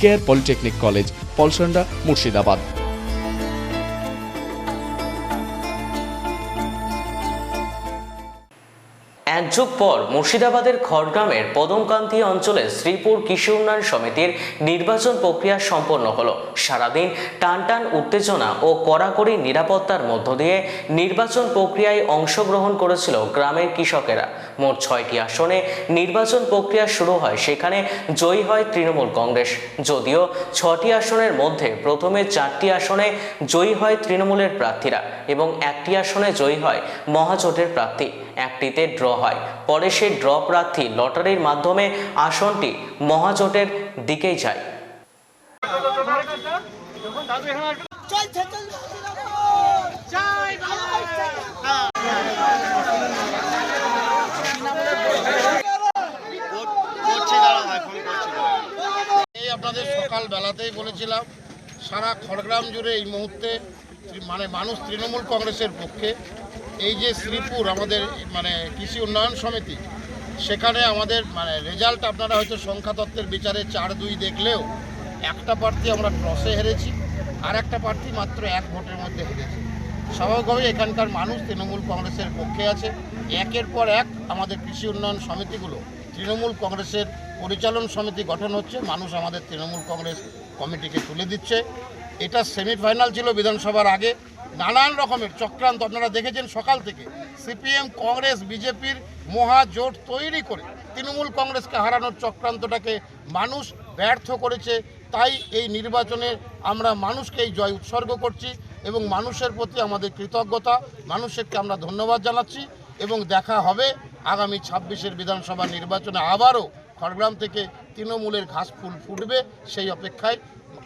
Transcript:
Care polytechnic college, Palsanda, Murshidabad. এক যুগ পর মুর্শিদাবাদের খড়গ্রামের পদমকান্তি অঞ্চলে শ্রীপুর কৃষি উন্নয়ন সমিতির নির্বাচন প্রক্রিয়া সম্পন্ন হলো। সারাদিন টানটান উত্তেজনা ও কড়াকড়ি নিরাপত্তার মধ্য দিয়ে নির্বাচন প্রক্রিয়ায় অংশগ্রহণ করেছিল গ্রামের কৃষকেরা। মোট ছয়টি আসনে নির্বাচন প্রক্রিয়া শুরু হয় সেখানে জয়ী হয় তৃণমূল কংগ্রেস যদিও ছটি আসনের মধ্যে প্রথমে চারটি আসনে জয়ী হয় তৃণমূলের প্রার্থীরা এবং একটি আসনে জয়ী হয় মহাজোটের প্রার্থী একটিতে ড্র হয় পরে সেই ড্র প্রার্থী লটারির মাধ্যমে আসনটি মহাজোটের দিকেই যায় চলছে করছি দাঁড়া ভাই ফোন করছি দাঁড়া। এই আপনাদের সকাল বেলাতেই বলেছিলাম, সারা খড়গ্রাম জুড়ে এই মুহূর্তে মানে মানুষ তৃণমূল কংগ্রেসের পক্ষে। এই যে শ্রীপুর আমাদের মানে কৃষি উন্নয়ন সমিতি, সেখানে আমাদের মানে রেজাল্ট আপনারা হয়তো সংখ্যাতত্ত্বের বিচারে চার দুই দেখলেও একটা প্রার্থী আমরা টসে হেরেছি, আর একটা প্রার্থী মাত্র এক ভোটের মধ্যে হেরেছি। স্বাভাবিকভাবেই এখানকার মানুষ তৃণমূল কংগ্রেসের পক্ষে আছে। একের পর এক আমাদের কৃষি উন্নয়ন সমিতিগুলো তৃণমূল কংগ্রেসের পরিচালন সমিতি গঠন হচ্ছে, মানুষ আমাদের তৃণমূল কংগ্রেস কমিটিকে তুলে দিচ্ছে। এটা সেমিফাইনাল ছিল বিধানসভার আগে, নানান রকমের চক্রান্ত, আপনারা দেখেছেন সকাল থেকে, সিপিএম, কংগ্রেস, বিজেপির মহাজোট তৈরি করে তৃণমূল কংগ্রেসকে হারানোর চক্রান্তটাকে মানুষ ব্যর্থ করেছে। তাই এই নির্বাচনে আমরা মানুষকে এই জয় উৎসর্গ করছি এবং মানুষের প্রতি আমাদের কৃতজ্ঞতা, মানুষকে আমরা ধন্যবাদ জানাচ্ছি এবং দেখা হবে আগামী ছাব্বিশের বিধানসভা নির্বাচনে আবারও খড়গ্রাম থেকে তৃণমূলের ঘাস ফুল ফুটবে সেই অপেক্ষায়